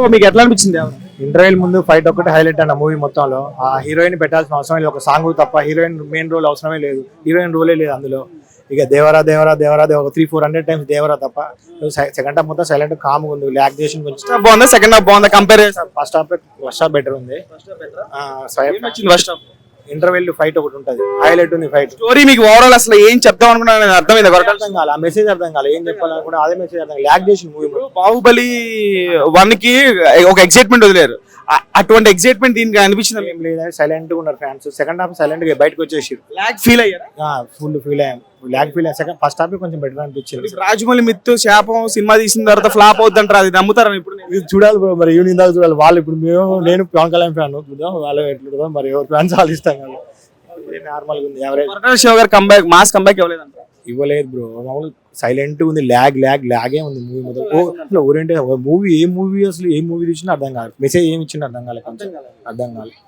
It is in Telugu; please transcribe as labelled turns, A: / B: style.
A: బ్రో మీకు ఎట్లా అనిపించింది ఎవరు
B: ఇంటర్వెల్ ముందు ఫైట్ ఒకటి హైలైట్ అన్న మూవీ మొత్తంలో. ఆ హీరోయిన్ పెట్టాల్సిన అవసరం లేదు. ఒక సాంగ్ తప్ప హీరోయిన్ మెయిన్ రోల్ అవసరమే లేదు. హీరోయిన్ రోలే లేదు అందులో. ఇక దేవరా దేవరా దేవరా దేవ ఒక three four hundred times Devara తప్ప. సెకండ్ హాఫ్ మొత్తం సైలెంట్ కామ్ ఉంది. లాక్సేషన్ కొంచెం
A: ఫస్ట్ హాఫ్ బాగుందా? సెకండ్ హాఫ్ బాగుందా? Compare
B: first half first half better ఉంది.
A: ఫస్ట్ హాఫ్
B: ఇంటర్వెల్ ఫైట్ ఒకటి ఉంటుంది. హైలైట్ ఉంది ఫైట్.
A: స్టోరీ మీకు ఓవరాల్ అసలు ఏం చెప్దాం అనుకున్నాను అర్థమైంది కొరటాల
B: అర్థం కాలే ఆ మెసేజ్ అర్థం కాలే. ఏం చెప్పాలనుకుంటే అదే మెసేజ్ అర్థం లాక్ చేసిన మూవీ
A: బాహుబలి వన్కి ఒక ఎగ్జైట్మెంట్ వదిలేరు. అటువంటి ఎగ్జైట్మెంట్ దీనికి అనిపించింది?
B: ఏం లేదు సైలెంట్గా ఉన్నారు ఫ్యాన్స్ సెకండ్ హాఫ్ సైలెంట్గా బయటకు వచ్చేసి
A: లాగ్ ఫీల్ అయ్యారా?
B: ఫుల్ ఫీల్ అయ్యాం. లాక్ ఫీల్ అయ్యాం. సెకండ్ ఫస్ట్ హాఫ్ కొంచెం బెటర్ అనిపించింది.
A: రాజమౌళి మిత్తు శాపం సినిమా తీసిన తర్వాత ఫ్లాప్ అవుతుంటారు అది నమ్ముతారా ఇప్పుడు?
B: ఇది చూడాలి బ్రో మరి ఈవినింగ్ దాకా చూడాలి. వాళ్ళు ఇప్పుడు మేము నేను పవన్ కళ్యాణ్ ఫ్యాన్ చూద్దాం వాళ్ళు ఎట్లుంటుందో మరి ఎవరు ఫ్యాన్స్ వాళ్ళు ఇస్తాం కదా. నార్మల్గా ఉంది ఎవరేజ్
A: కొరటాల శివ గారు కంబ్యాక్ మాస్ కంబ్యాక్ ఇవ్వలేదంట.
B: ఇవ్వలేదు బ్రో మామూలు సైలెంట్ ఉంది ల్యాగ్ ల్యాగ్ ల్యాగే ఉంది మూవీ మొత్తం. అసలు ఓరియంటే మూవీ ఏ మూవీ అసలు ఏ మూవీ చూసినా అర్థం కాదు. మెసేజ్ ఏమి ఇచ్చిందో అర్థం కాలేదు అర్థం కాలేదు